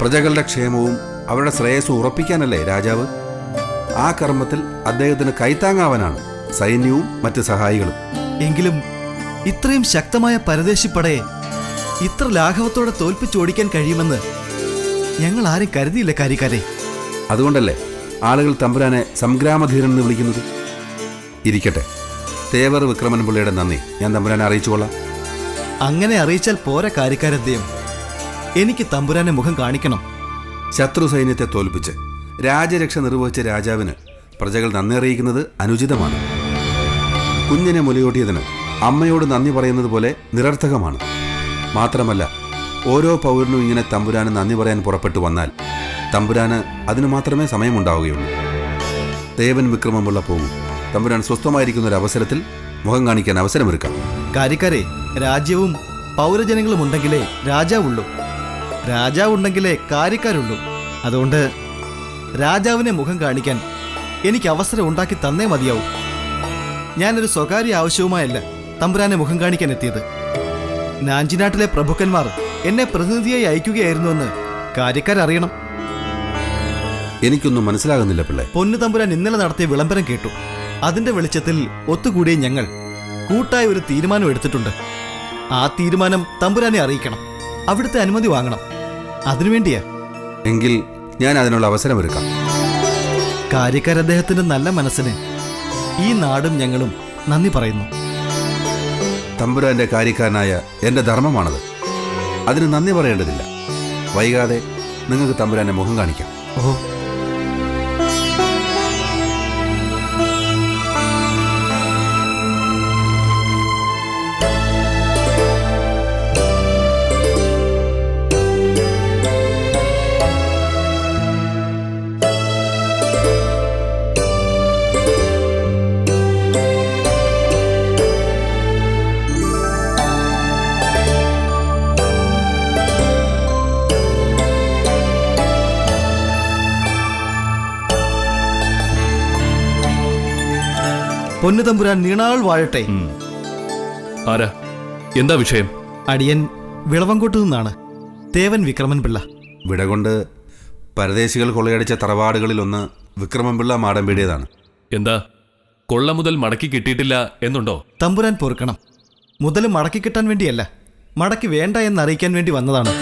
പ്രജകളുടെ ക്ഷേമവും അവരുടെ ശ്രേയസ്സും ഉറപ്പിക്കാനല്ലേ രാജാവ്? ആ കർമ്മത്തിൽ അദ്ദേഹത്തിന് കൈത്താങ്ങാവാനാണ് സൈന്യവും മറ്റ് സഹായികളും. എങ്കിലും ഇത്രയും ശക്തമായ പരദേശിപ്പടയെ ഇത്ര ലാഘവത്തോടെ തോൽപ്പിച്ചോടിക്കാൻ കഴിയുമെന്ന് ഞങ്ങൾ ആരും കരുതിയില്ല കാര്യക്കാരെ. അതുകൊണ്ടല്ലേ ആളുകൾ തമ്പുരാനെ സംഗ്രാമധീരൻ എന്ന് വിളിക്കുന്നത്? ഇരിക്കട്ടെ. തേവർ വിക്രമൻ പിള്ളയുടെ നന്ദി. ഞാൻ തമ്പുരാനെ അറിയിച്ചുകൊള്ളാം. അങ്ങനെ അറിയിച്ചാൽ പോരാ കാര്യക്കാരദ്ദേഹം. എനിക്ക് തമ്പുരാനെ മുഖം കാണിക്കണം. ശത്രു സൈന്യത്തെ തോൽപ്പിച്ച് രാജരക്ഷ നിർവഹിച്ച രാജാവിന് പ്രജകൾ നന്ദി അറിയിക്കുന്നത് അനുചിതമാണ്. കുഞ്ഞിനെ മുലയൂട്ടിയതിന് അമ്മയോട് നന്ദി പറയുന്നത് പോലെ നിരർത്ഥകമാണ്. മാത്രമല്ല ഓരോ പൗരനും ഇങ്ങനെ തമ്പുരാന് നന്ദി പറയാൻ പുറപ്പെട്ടു വന്നാൽ തമ്പുരാന് അതിനു മാത്രമേ സമയമുണ്ടാവുകയുള്ളൂ. ദേവൻ വിക്രമമുള്ള പോകും തമ്പുരാൻ സ്വസ്ഥമായിരിക്കുന്ന ഒരു അവസരത്തിൽ മുഖം കാണിക്കാൻ അവസരമൊരുക്കാം. കാര്യക്കാരെ രാജ്യവും പൗരജനങ്ങളും ഉണ്ടെങ്കിലേ രാജാവുള്ളൂ. രാജാവുണ്ടെങ്കിലേ കാര്യക്കാരുള്ളൂ. അതുകൊണ്ട് രാജാവിനെ മുഖം കാണിക്കാൻ എനിക്ക് അവസരം ഉണ്ടാക്കി തന്നേ മതിയാവും. ഞാനൊരു സ്വകാര്യ ആവശ്യവുമായല്ല തമ്പുരാനെ മുഖം കാണിക്കാൻ എത്തിയത്. നാഞ്ചിനാട്ടിലെ പ്രഭുക്കന്മാർ എന്നെ പ്രതിനിധിയായി അയക്കുകയായിരുന്നുവെന്ന് കാര്യക്കാരറിയണം. എനിക്കൊന്നും മനസ്സിലാകുന്നില്ല പിള്ളേ. പൊന്നു തമ്പുരാൻ ഇന്നലെ നടത്തിയ വിളംബരം കേട്ടു. അതിന്റെ വെളിച്ചത്തിൽ ഒത്തുകൂടിയ ഞങ്ങൾ കൂട്ടായ ഒരു തീരുമാനം എടുത്തിട്ടുണ്ട്. ആ തീരുമാനം തമ്പുരാനെ അറിയിക്കണം. അവിടുത്തെ അനുമതി വാങ്ങണം. അതിനുവേണ്ടിയാ എങ്കിൽ ഞാൻ അതിനുള്ള അവസരമൊരുക്കാം കാര്യക്കാർ അദ്ദേഹത്തിന്റെ നല്ല മനസ്സിന് ഈ നാടും ഞങ്ങളും നന്ദി പറയുന്നു. തമ്പുരാന്റെ കാര്യക്കാരനായ എന്റെ ധർമ്മമാണത്. അതിന് നന്ദി പറയേണ്ടതില്ല. വൈകാതെ നിങ്ങൾക്ക് തമ്പുരാന്റെ മുഖം കാണിക്കാം. ഓ പൊന്നു തമ്പുരാൻ നീണാൾ വാഴട്ടെ. ആരാ? എന്താ വിഷയം? അടിയൻ വിളവങ്കോട്ടു നിന്നാണ്. തേവൻ വിക്രമൻ പിള്ള വിട കൊണ്ട് പരദേശികൾ കൊള്ളയടിച്ച തറവാടുകളിൽ തറവാടുകളിലൊന്ന് വിക്രമൻപിള്ള മാടമ്പിടിയതാണ്. എന്താ? കൊള്ള മുതൽ മടക്കി കിട്ടിയിട്ടില്ല എന്നുണ്ടോ? തമ്പുരാൻ പൊറുക്കണം. മുതൽ മടക്കി കിട്ടാൻ വേണ്ടിയല്ല മടക്കി വേണ്ട എന്ന് അറിയിക്കാൻ വേണ്ടി വന്നതാണ്.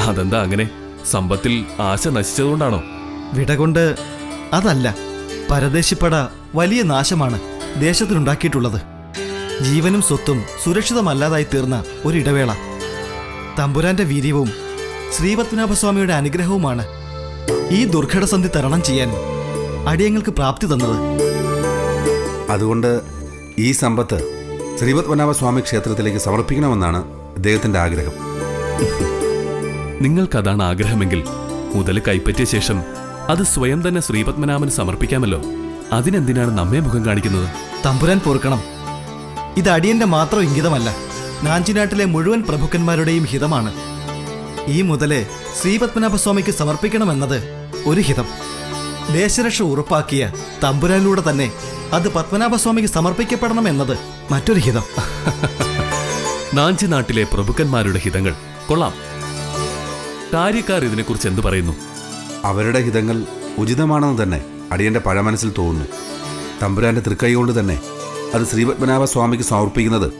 അതെന്താ അങ്ങനെ? സമ്പത്തിൽ ആശ നശിച്ചതുകൊണ്ടാണോ? വിട കൊണ്ട് അതല്ല പരദേശിപ്പട വലിയ നാശമാണ് ദേശത്തിനുണ്ടാക്കിയിട്ടുള്ളത് ജീവനും സ്വത്തും സുരക്ഷിതമല്ലാതായി തീർന്ന ഒരിടവേള. തമ്പുരാന്റെ വീര്യവും ശ്രീപത്മനാഭസ്വാമിയുടെ അനുഗ്രഹവുമാണ് ഈ ദുർഘടസന്ധി തരണം ചെയ്യാൻ അടിയങ്ങൾക്ക് പ്രാപ്തി തന്നത്. അതുകൊണ്ട് ഈ സമ്പത്ത് ശ്രീപത്മനാഭ സ്വാമി ക്ഷേത്രത്തിലേക്ക് സമർപ്പിക്കണമെന്നാണ് അദ്ദേഹത്തിന്റെ ആഗ്രഹം. നിങ്ങൾക്കതാണ് ആഗ്രഹമെങ്കിൽ മുതൽ കൈപ്പറ്റിയ ശേഷം അത് സ്വയം തന്നെ ശ്രീപത്മനാഭന് സമർപ്പിക്കാമല്ലോ. അതിനെന്തിനാണ് നമ്മെ മുഖം കാണിക്കുന്നത്? തമ്പുരാൻ പൊറുക്കണം. ഇത് അടിയന്റെ മാത്രം ഇംഗിതമല്ല. നാഞ്ചിനാട്ടിലെ മുഴുവൻ പ്രഭുക്കന്മാരുടെയും ഹിതമാണ്. ഈ മുതലേ ശ്രീപത്മനാഭസ്വാമിക്ക് സമർപ്പിക്കണമെന്നത് ഒരു ഹിതം. ദേശരക്ഷ ഉറപ്പാക്കിയ തമ്പുരാനിലൂടെ തന്നെ അത് പത്മനാഭസ്വാമിക്ക് സമർപ്പിക്കപ്പെടണം എന്നത് മറ്റൊരു ഹിതം. നാഞ്ചിനാട്ടിലെ പ്രഭുക്കന്മാരുടെ ഹിതങ്ങൾ. കൊള്ളാം. കാര്യക്കാർ ഇതിനെക്കുറിച്ച് എന്തു പറയുന്നു? അവരുടെ ഹിതങ്ങൾ ഉചിതമാണെന്ന് തന്നെ അടിയന്റെ പഴമനസ്സിൽ തോന്നുന്നു. തമ്പുരാന്റെ തൃക്കൈ കൊണ്ട് തന്നെ അത് ശ്രീപത്മനാഭ സ്വാമിക്ക് സമർപ്പിക്കുന്നത്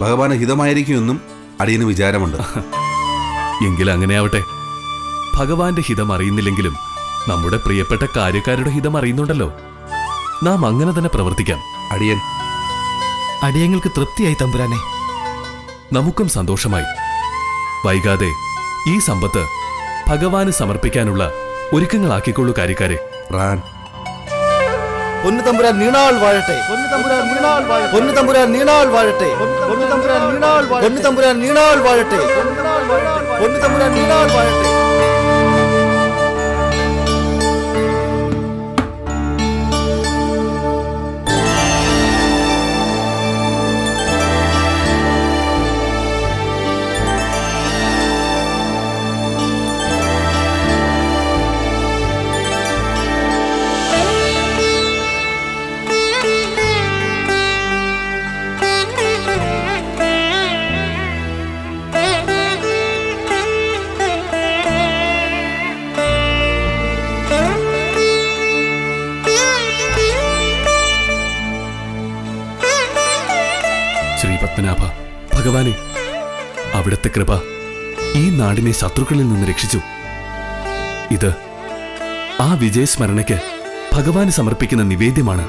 ഭഗവാന് ഹിതമായിരിക്കുമെന്നും അടിയന് വിചാരമുണ്ട്. എങ്കിൽ അങ്ങനെയാവട്ടെ ഭഗവാന്റെ ഹിതം അറിയുന്നില്ലെങ്കിലും നമ്മുടെ പ്രിയപ്പെട്ട കാര്യക്കാരുടെ ഹിതം അറിയുന്നുണ്ടല്ലോ. നാം അങ്ങനെ തന്നെ പ്രവർത്തിക്കാം. അടിയൻ. അടിയങ്ങൾക്ക് തൃപ്തിയായി തമ്പുരാനെ. നമുക്കും സന്തോഷമായി. വൈകാതെ ഈ സമ്പത്ത് ഭഗവാന് സമർപ്പിക്കാനുള്ള ഒരുക്കങ്ങളാക്കിക്കൊള്ളൂ കാര്യക്കാരെ. റാൻ. പൊന്നു തമ്പുരാൻ നീണാൾ വാഴട്ടെ. പൊന്നു തമ്പുരാൻ നീണാൾ വാഴട്ടെ. പൊന്നു തമ്പുരാൻ നീണാൾ വാഴട്ടെ. പൊന്നു തമ്പുരാൻ നീണാൾ വാഴട്ടെ. പൊന്നു തമ്പുരാൻ നീണാൾ വാഴട്ടെ. നീണാൾ വാഴട്ടെ ഭഗവാനെ അവിടുത്തെ കൃപ ഈ നാടിനെ ശത്രുക്കളിൽ നിന്ന് രക്ഷിച്ചു. ഇത് ആ വിജയസ്മരണയ്ക്ക് ഭഗവാന് സമർപ്പിക്കുന്ന നിവേദ്യമാണ്.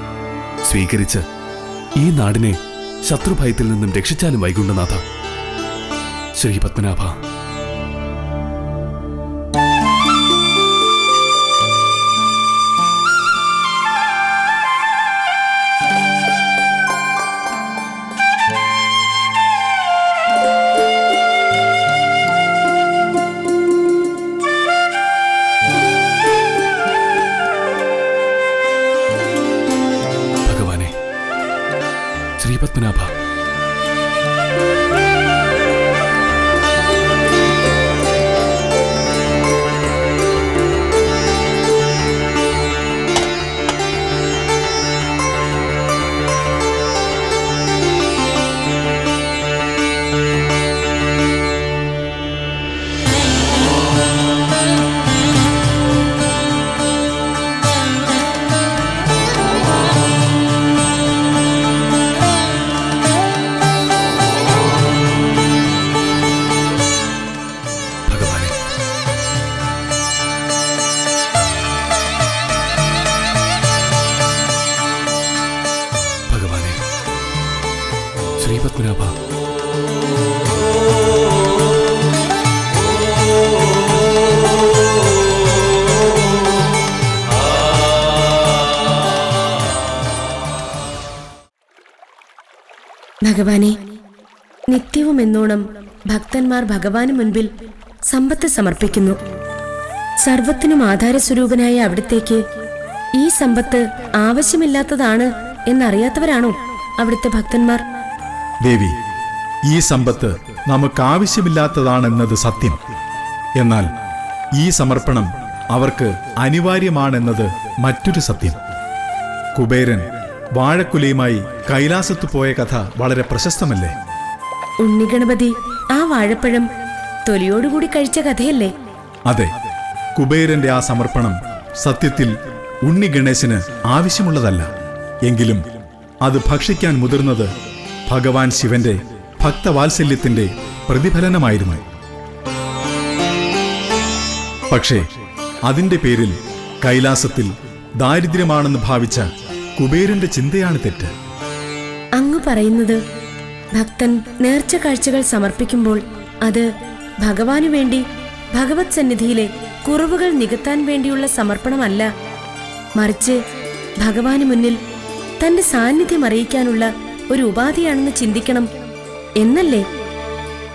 സ്വീകരിച്ച് ഈ നാടിനെ ശത്രുഭയത്തിൽ നിന്നും രക്ഷിച്ചാലും വൈകുണ്ഠനാഥ. ശ്രീപത്മനാഭ ഭഗവാനെ ശ്രീപത്മനാഭ ഭഗവാനെ നിത്യവും എന്നോണം ഭക്തന്മാർ ഭഗവാന് മുൻപിൽ സമ്പത്ത് സമർപ്പിക്കുന്നു. സർവത്തിനും ആധാരസ്വരൂപനായ അവിടത്തേക്ക് ഈ സമ്പത്ത് ആവശ്യമില്ലാത്തതാണ് എന്നറിയാത്തവരാണോ അവിടുത്തെ ഭക്തന്മാർ? ദേവി ഈ സമ്പത്ത് നമുക്ക് ആവശ്യമില്ലാത്തതാണെന്നത് സത്യം. എന്നാൽ ഈ സമർപ്പണം അവർക്ക് അനിവാര്യമാണെന്നത് മറ്റൊരു സത്യം. കുബേരൻ വാഴക്കുലയുമായി കൈലാസത്തു പോയ കഥ വളരെ പ്രശസ്തമല്ലേ? ഉണ്ണിഗണപതി ആ വാഴപ്പഴം തൊലിയോടുകൂടി കഴിച്ച കഥയല്ലേ? അതെ കുബേരന്റെ ആ സമർപ്പണം സത്യത്തിൽ ഉണ്ണി ഗണേശന് ആവശ്യമുള്ളതല്ല. എങ്കിലും അത് ഭക്ഷിക്കാൻ മുതിർന്നത് ഭഗവാൻ ശിവന്റെ ഭക്തവാത്സല്യത്തിന്റെ പ്രതിഫലനമായിരുന്നു. പക്ഷേ അതിന്റെ പേരിൽ കൈലാസത്തിൽ ദാരിദ്ര്യമാണെന്ന് ഭാവിച്ച കുബേരന്റെ ചിന്തയാണ് തെറ്റ്. അങ്ങ് പറയുന്നത് ഭക്തൻ നേർച്ച കാഴ്ചകൾ സമർപ്പിക്കുമ്പോൾ അത് ഭഗവാനു വേണ്ടി ഭഗവത് സന്നിധിയിലെ കുറവുകൾ നികത്താൻ വേണ്ടിയുള്ള സമർപ്പണമല്ല. മറിച്ച് ഭഗവാന് മുന്നിൽ തന്റെ സാന്നിധ്യം അറിയിക്കാനുള്ള ഒരു ഉപാധിയാണെന്ന് ചിന്തിക്കണം. എന്നല്ലേ?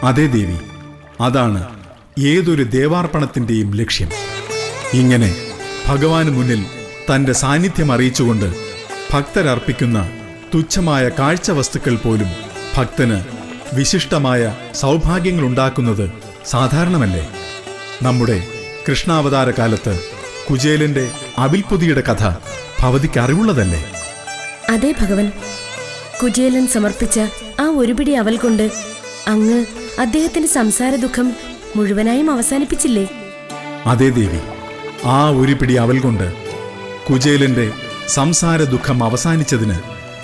അതെ ദേവി അതാണ് ഏതൊരു ദേവാർപ്പണത്തിന്റെയും ലക്ഷ്യം. ഇങ്ങനെ ഭഗവാന് മുന്നിൽ തന്റെ സാന്നിധ്യം അറിയിച്ചുകൊണ്ട് ഭക്തരർപ്പിക്കുന്ന തുച്ഛമായ കാഴ്ച വസ്തുക്കൾ പോലും ഭക്തന് വിശിഷ്ടമായ സൗഭാഗ്യങ്ങൾ ഉണ്ടാക്കുന്നത് സാധാരണമല്ലേ? നമ്മുടെ കൃഷ്ണാവതാര കാലത്ത് കുചേലന്റെ അവിൽപുതിയുടെ കഥ ഭവതിക്ക് അറിവുള്ളതല്ലേ? അതെ ഭഗവൻ കുചേലൻ സമർപ്പിച്ച ആ ഒരു പിടി അവൽ കൊണ്ട് അങ്ങ് അദ്ദേഹത്തിന്റെ സംസാര ദുഃഖം മുഴുവനായും അവസാനിപ്പിച്ചില്ലേ? അതെ ദേവി ആ ഒരു പിടി അവൽ കൊണ്ട് കുചേലന്റെ സംസാര ദുഃഖം അവസാനിച്ചതിന്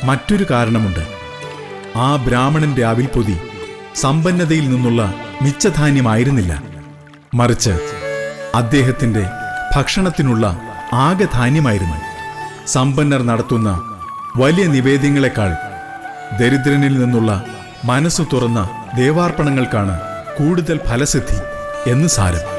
മറ്റൊരു കാരണമുണ്ട്. ആ ബ്രാഹ്മണന്റെ അവിൽപൊതി സമ്പന്നതയിൽ നിന്നുള്ള മിച്ചധാന്യമായിരുന്നില്ല. മറിച്ച് അദ്ദേഹത്തിന്റെ ഭക്ഷണത്തിനുള്ള ആകെ ധാന്യമായിരുന്നു. സമ്പന്നർ നടത്തുന്ന വലിയ നിവേദ്യങ്ങളെക്കാൾ ദരിദ്രനിൽ നിന്നുള്ള മനസ്സു തുറന്ന ദേവാർപ്പണങ്ങൾക്കാണ് കൂടുതൽ ഫലസിദ്ധി എന്ന് സാരം.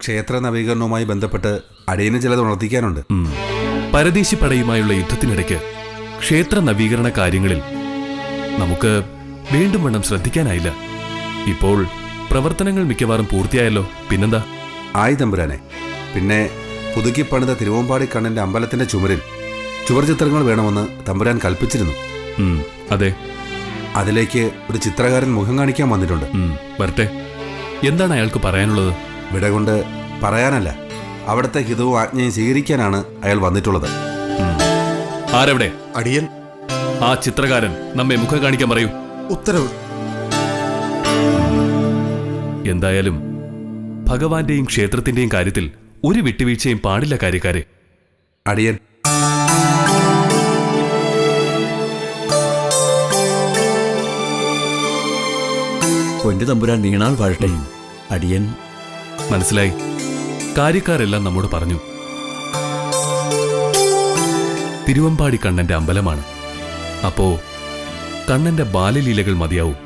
ക്ഷേത്ര നവീകരണവുമായി ബന്ധപ്പെട്ട് അടിയന് ചിലത് ഉണർത്തിക്കാനുണ്ട്. പരദേശി പടയുമായുള്ള യുദ്ധത്തിനിടയ്ക്ക് ക്ഷേത്ര നവീകരണ കാര്യങ്ങളിൽ നമുക്ക് വീണ്ടും വണ്ണം ശ്രദ്ധിക്കാനായില്ല. ഇപ്പോൾ പ്രവർത്തനങ്ങൾ മിക്കവാറും പൂർത്തിയായല്ലോ. പിന്നെന്താ? ആയി തമ്പുരാനെ. പിന്നെ പുതുക്കി പണിത തിരുവമ്പാടി കണ്ണന്റെ അമ്പലത്തിന്റെ ചുമരിൽ ചുവർ ചിത്രങ്ങൾ വേണമെന്ന് തമ്പുരാൻ കൽപ്പിച്ചിരുന്നു. അതെ. അതിലേക്ക് ഒരു ചിത്രകാരൻ മുഖം കാണിക്കാൻ വന്നിട്ടുണ്ട്. വരട്ടെ. എന്താണ് അയാൾക്ക് പറയാനുള്ളത്? വിട കൊണ്ട് പറയാനല്ല. അവിടുത്തെ ഹിതവും ആജ്ഞയും സ്വീകരിക്കാനാണ് അയാൾ വന്നിട്ടുള്ളത്. ആരവിടെ? അടിയൻ. ആ ചിത്രകാരൻ നമ്മെ മുഖം കാണിക്കാൻ പറയൂ. ഉത്തരവ്. എന്തായാലും ഭഗവാന്റെയും ക്ഷേത്രത്തിന്റെയും കാര്യത്തിൽ ഒരു വിട്ടുവീഴ്ചയും പാടില്ല കാര്യക്കാരെ. അടിയൻ. പൊന്നു തമ്പുരാൻ നീണാൾ വാഴട്ടെ. അടിയൻ. മനസ്സിലായി. കാര്യക്കാരെല്ലാം നമ്മോട് പറഞ്ഞു. തിരുവമ്പാടി കണ്ണന്റെ അമ്പലമാണ്. അപ്പോ കണ്ണന്റെ ബാലലീലകൾ മതിയാവും.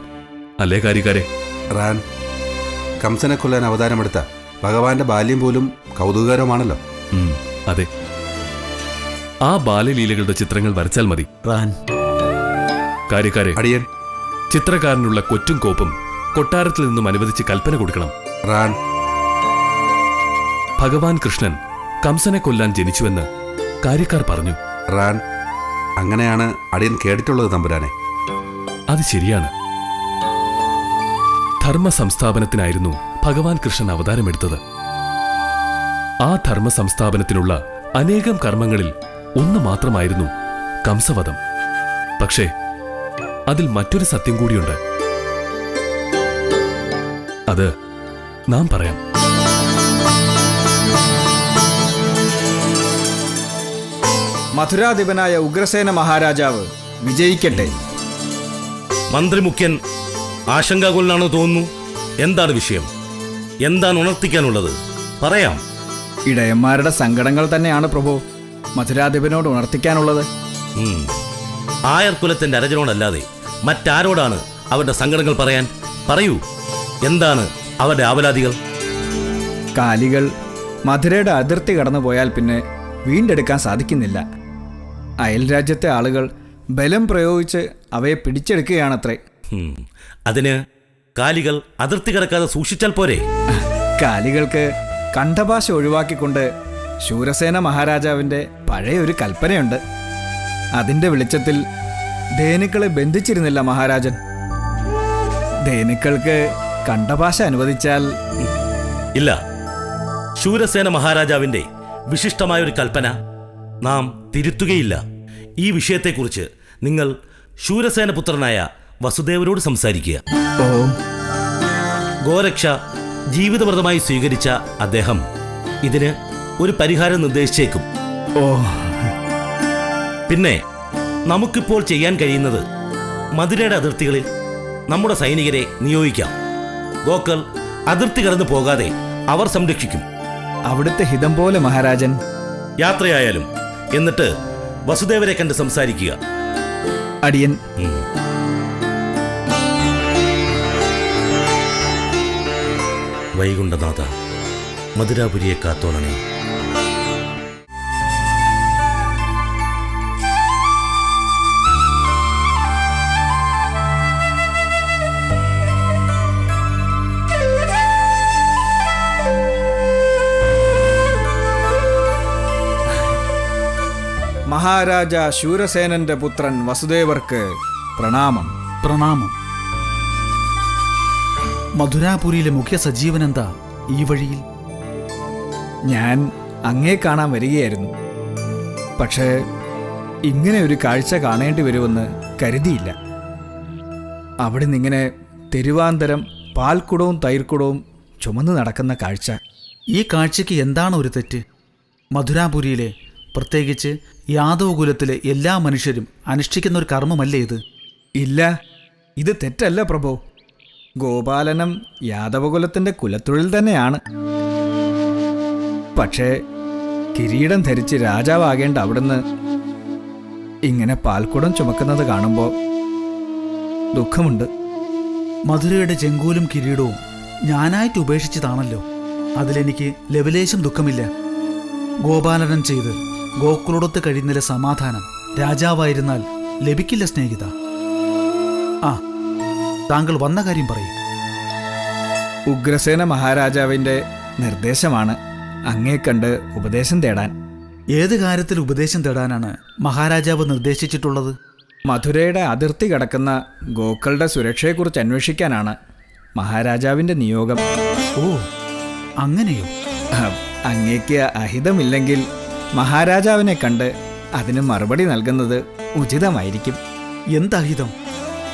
അല്ലേ കാര്യക്കാരെ? റാൻ കംസനെ കൊല്ലാൻ അവതാരമെടുത്ത ഭഗവാന്റെ ബാല്യം പോലും കൗതുകകരമാണല്ലോ. അതെ. ആ ബാലലീലകളുടെ ചിത്രങ്ങൾ വരച്ചാൽ മതി. റാൻ. കാര്യക്കാരെ അടിയൻ. ചിത്രകാരനുള്ള കൊറ്റും കോപ്പും കൊട്ടാരത്തിൽ നിന്നും അനുവദിച്ച് കൽപ്പന കൊടുക്കണം. റാൻ. ഭഗവാൻ കൃഷ്ണൻ കംസനെ കൊല്ലാൻ ജനിച്ചുവെന്ന് കാര്യക്കാർ പറഞ്ഞു. റാൻ. അങ്ങനെയാണ് അടിയൻ കേട്ടിട്ടുള്ളത് തമ്പുരാനെ. അത് ശരിയാണ്. ധർമ്മ സംസ്ഥാപനത്തിനായിരുന്നു ഭഗവാൻ കൃഷ്ണൻ അവതാരമെടുത്തത്. ആ ധർമ്മ സംസ്ഥാപനത്തിനുള്ള അനേകം കർമ്മങ്ങളിൽ ഒന്ന് മാത്രമായിരുന്നു കംസവധം. പക്ഷേ അതിൽ മറ്റൊരു സത്യം കൂടിയുണ്ട്. അത് നാം പറയാം. മധുരാധിപനായ ഉഗ്രസേന മഹാരാജാവ് വിജയിക്കട്ടെ. മന്ത്രിമുഖ്യൻ ആശങ്കാകുലനാണെന്ന് തോന്നുന്നു. എന്താണ് വിഷയം? എന്താണ് ഉണർത്തിക്കാനുള്ളത്? പറയാം. ഇടയന്മാരുടെ സങ്കടങ്ങൾ തന്നെയാണ് പ്രഭു. മധുരാധിപനോട് ഉണർത്തിക്കാനുള്ളത്. ഉം. ആയർ കുലത്തിന്റെ അരജനോടല്ലാതെ മറ്റാരോടാണ് അവരുടെ സങ്കടങ്ങൾ പറയാൻ? പറയൂ. എന്താണ് അവരുടെ ആവലാതികൾ? കാലികൾ മധുരയുടെ അതിർത്തി കടന്നു പോയാൽ പിന്നെ വീണ്ടെടുക്കാൻ സാധിക്കുന്നില്ല. അയൽ രാജ്യത്തെ ആളുകൾ ബലം പ്രയോഗിച്ച് അവയെ പിടിച്ചെടുക്കുകയാണത്രേ. അതിന് കാലികൾ അതിർത്തി കിടക്കാതെ സൂക്ഷിച്ചാൽ പോരെ. കാലികൾക്ക് കണ്ഠഭാഷ ഒഴിവാക്കിക്കൊണ്ട് ശൂരസേന മഹാരാജാവിന്റെ പഴയ ഒരു കൽപ്പനയുണ്ട്. അതിന്റെ വെളിച്ചത്തിൽ ധേനുക്കളെ ബന്ധിച്ചിരുന്നില്ല മഹാരാജൻ. ധേനുക്കൾക്ക് കണ്ഠഭാഷ അനുവദിച്ചാൽ ഇല്ല. ശൂരസേന മഹാരാജാവിന്റെ വിശിഷ്ടമായ ഒരു കൽപ്പന നാം തിരുത്തുകയില്ല. ഈ വിഷയത്തെക്കുറിച്ച് നിങ്ങൾ ശൂരസേന പുത്രനായ വസുദേവരോട് സംസാരിക്കുക. ഗോരക്ഷ ജീവിതവ്രതമായി സ്വീകരിച്ച അദ്ദേഹം ഇതിന് ഒരു പരിഹാരം നിർദ്ദേശിച്ചേക്കും. ഓ പിന്നെ നമുക്കിപ്പോൾ ചെയ്യാൻ കഴിയുന്നത് മധുരയുടെ അതിർത്തികളിൽ നമ്മുടെ സൈനികരെ നിയോഗിക്കാം. ഗോക്കൾ അതിർത്തി കടന്നു പോകാതെ അവർ സംരക്ഷിക്കും. അവിടുത്തെ ഹിതം പോലെ മഹാരാജൻ. യാത്രയായാലും എന്നിട്ട് വസുദേവരെ കണ്ട് സംസാരിക്കുക. അടിയൻ. വൈകുണ്ഠനാഥ മധുരാപുരിയെ കാത്തോളണേ. മഹാരാജ ശൂരസേനന്റെ പുത്രൻ വസുദേവർക്ക് പ്രണാമം. പ്രണാമം. മധുരാപുരിയിലെ മുഖ്യ സജീവൻ എന്താ ഈ വഴിയിൽ? ഞാൻ അങ്ങേ കാണാൻ വരികയായിരുന്നു. പക്ഷേ ഇങ്ങനെ ഒരു കാഴ്ച കാണേണ്ടി വരുമെന്ന് കരുതിയില്ല. അവിടെ നിന്നിങ്ങനെ തെരുവാന്തരം പാൽക്കുടവും തൈർക്കുടവും ചുമന്ന് നടക്കുന്ന കാഴ്ച. ഈ കാഴ്ചയ്ക്ക് എന്താണ് ഒരു തെറ്റ്? മധുരാപുരിയിലെ പ്രത്യേകിച്ച് യാദവ കുലത്തിലെ എല്ലാ മനുഷ്യരും അനുഷ്ഠിക്കുന്ന ഒരു കർമ്മമല്ലേ ഇത്? ഇല്ല. ഇത് തെറ്റല്ല പ്രഭോ. ഗോപാലനം യാദവകുലത്തിന്റെ കുലത്തൊഴിൽ തന്നെയാണ്. പക്ഷേ കിരീടം ധരിച്ച് രാജാവാകേണ്ട അവിടുന്ന് ഇങ്ങനെ പാൽക്കുടം ചുമക്കുന്നത് കാണുമ്പോൾ ദുഃഖമുണ്ട്. മധുരയുടെ ചെങ്കോലും കിരീടവും ഞാനായിട്ട് ഉപേക്ഷിച്ചതാണല്ലോ. അതിലെനിക്ക് ലവലേശം ദുഃഖമില്ല. ഗോപാലനം ചെയ്ത് ഗോകുലോടത്ത് കഴിയുന്നില്ല സമാധാനം രാജാവായിരുന്നാൽ ലഭിക്കില്ല സ്നേഹിത. ആ താങ്കൾ വന്ന കാര്യം പറയും. ഉഗ്രസേന മഹാരാജാവിന്റെ നിർദ്ദേശമാണ് അങ്ങേ കണ്ട് ഉപദേശം തേടാൻ. ഏത് കാര്യത്തിൽ ഉപദേശം തേടാനാണ് മഹാരാജാവ് നിർദ്ദേശിച്ചിട്ടുള്ളത്? മധുരയുടെ അതിർത്തി കടക്കുന്ന ഗോക്കളുടെ സുരക്ഷയെക്കുറിച്ച് അന്വേഷിക്കാനാണ് മഹാരാജാവിന്റെ നിയോഗം. ഓ അങ്ങനെയോ? അങ്ങേക്ക് അഹിതമില്ലെങ്കിൽ മഹാരാജാവിനെ കണ്ട് അതിന് മറുപടി നൽകുന്നത് ഉചിതമായിരിക്കും. എന്തഹിതം?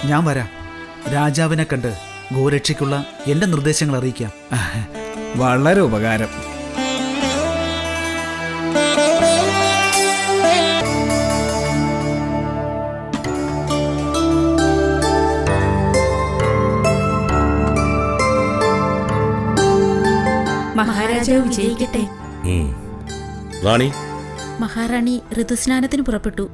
ഞാൻ വരാം. രാജാവിനെ കണ്ട് ഗോരക്ഷയ്ക്കുള്ള എന്റെ നിർദ്ദേശങ്ങൾ അറിയിക്കാം. വളരെ ഉപകാരം. മഹാരാജാവ് വിജയിക്കട്ടെ. റാണി മഹാറാണി ഋതുസ്നാനത്തിന് പുറപ്പെട്ടു.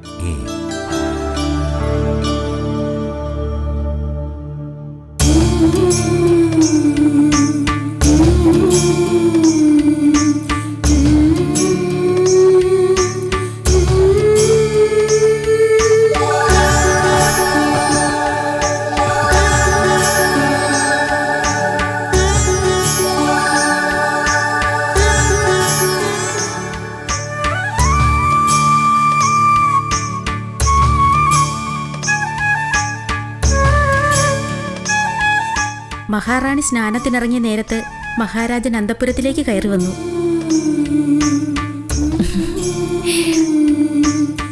മഹാറാണി സ്നാനത്തിനിറങ്ങിയ നേരത്ത് മഹാരാജൻ അന്തപുരത്തിലേക്ക് കയറി വന്നു.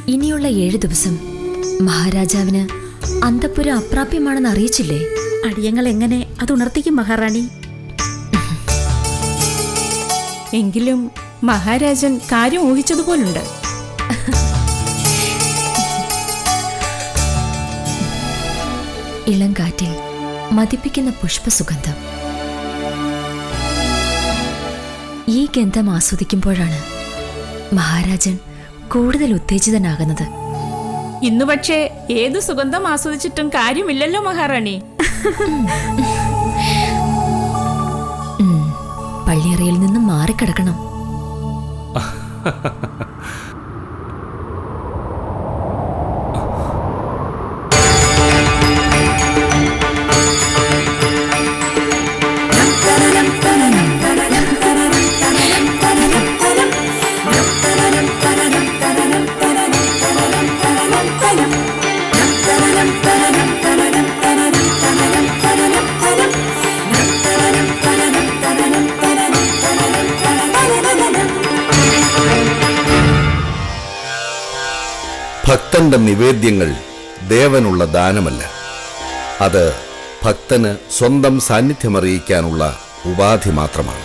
ഇനിയുള്ള ഏഴു ദിവസം മഹാരാജാവിന് അന്തപുരം അപ്രാപ്യമാണെന്ന് അറിയിച്ചില്ലേ? അടിയങ്ങൾ എങ്ങനെ അത് ഉണർത്തിക്കും മഹാറാണി? എങ്കിലും മഹാരാജൻ കാര്യം ഊഹിച്ചതുപോലുണ്ട്. ഇളം കാറ്റിൽ മതിപ്പിക്കുന്ന പുഷ്പസുഗന്ധം. ഈ ഗന്ധം ആസ്വദിക്കുമ്പോഴാണ് മഹാരാജൻ കൂടുതൽ ഉത്തേജിതനാകുന്നത്. ഇന്നു പക്ഷേ ഏത് സുഗന്ധം ആസ്വദിച്ചിട്ടും കാര്യമില്ലല്ലോ മഹാറാണി. പള്ളിയറയിൽ നിന്നും മാറിക്കിടക്കണം. ഭക്തന്റെ നിവേദ്യങ്ങൾ ദേവനുള്ള ദാനമല്ല. അത് ഭക്തന് സ്വന്തം സാന്നിധ്യമറിയിക്കാനുള്ള ഉപാധി മാത്രമാണ്.